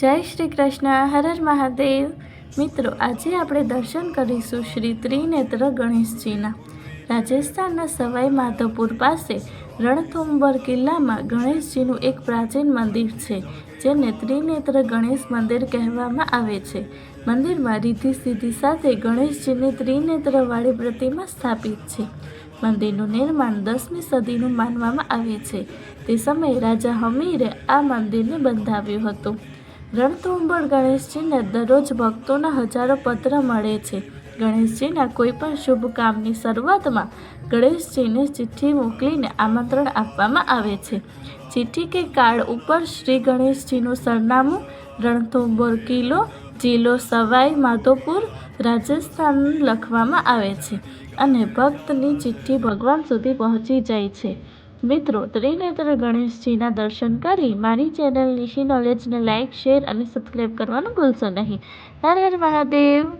જય શ્રી કૃષ્ણ, હર હર મહાદેવ. મિત્રો, આજે આપણે દર્શન કરીશું શ્રી ત્રિનેત્ર ગણેશજીના. રાજસ્થાનના સવાઈ માધવપુર પાસે રણથુંબર કિલ્લામાં ગણેશજીનું એક પ્રાચીન મંદિર છે, જેને ત્રિનેત્ર ગણેશ મંદિર કહેવામાં આવે છે. મંદિરમાં રીધિ સિદ્ધિ સાથે ગણેશજીની ત્રિનેત્રવાળી પ્રતિમા સ્થાપિત છે. મંદિરનું નિર્માણ દસમી સદીનું માનવામાં આવે છે. તે સમયે રાજા હમીરે આ મંદિરને બંધાવ્યું હતું. રણથંભોર ગણેશજીને દરરોજ ભક્તોના હજારો પત્ર મળે છે. ગણેશજીના કોઈપણ શુભ કામની શરૂઆતમાં ગણેશજીને ચિઠ્ઠી મોકલીને આમંત્રણ આપવામાં આવે છે. ચિઠ્ઠી કે કાર્ડ ઉપર શ્રી ગણેશજીનું સરનામું રણથુંબોર કિલ્લો, જિલ્લો સવાઈ, માધોપુર, રાજસ્થાન લખવામાં આવે છે અને ભક્તની ચિઠ્ઠી ભગવાન સુધી પહોંચી જાય છે. મિત્રો, ત્રિનેત્ર ગણેશજીના દર્શન કરી મારી ચેનલ નિશી નોલેજને લાઇક શેર અને સબસ્ક્રાઈબ કરવાનું ભૂલશો નહીં. હર મહાદેવ.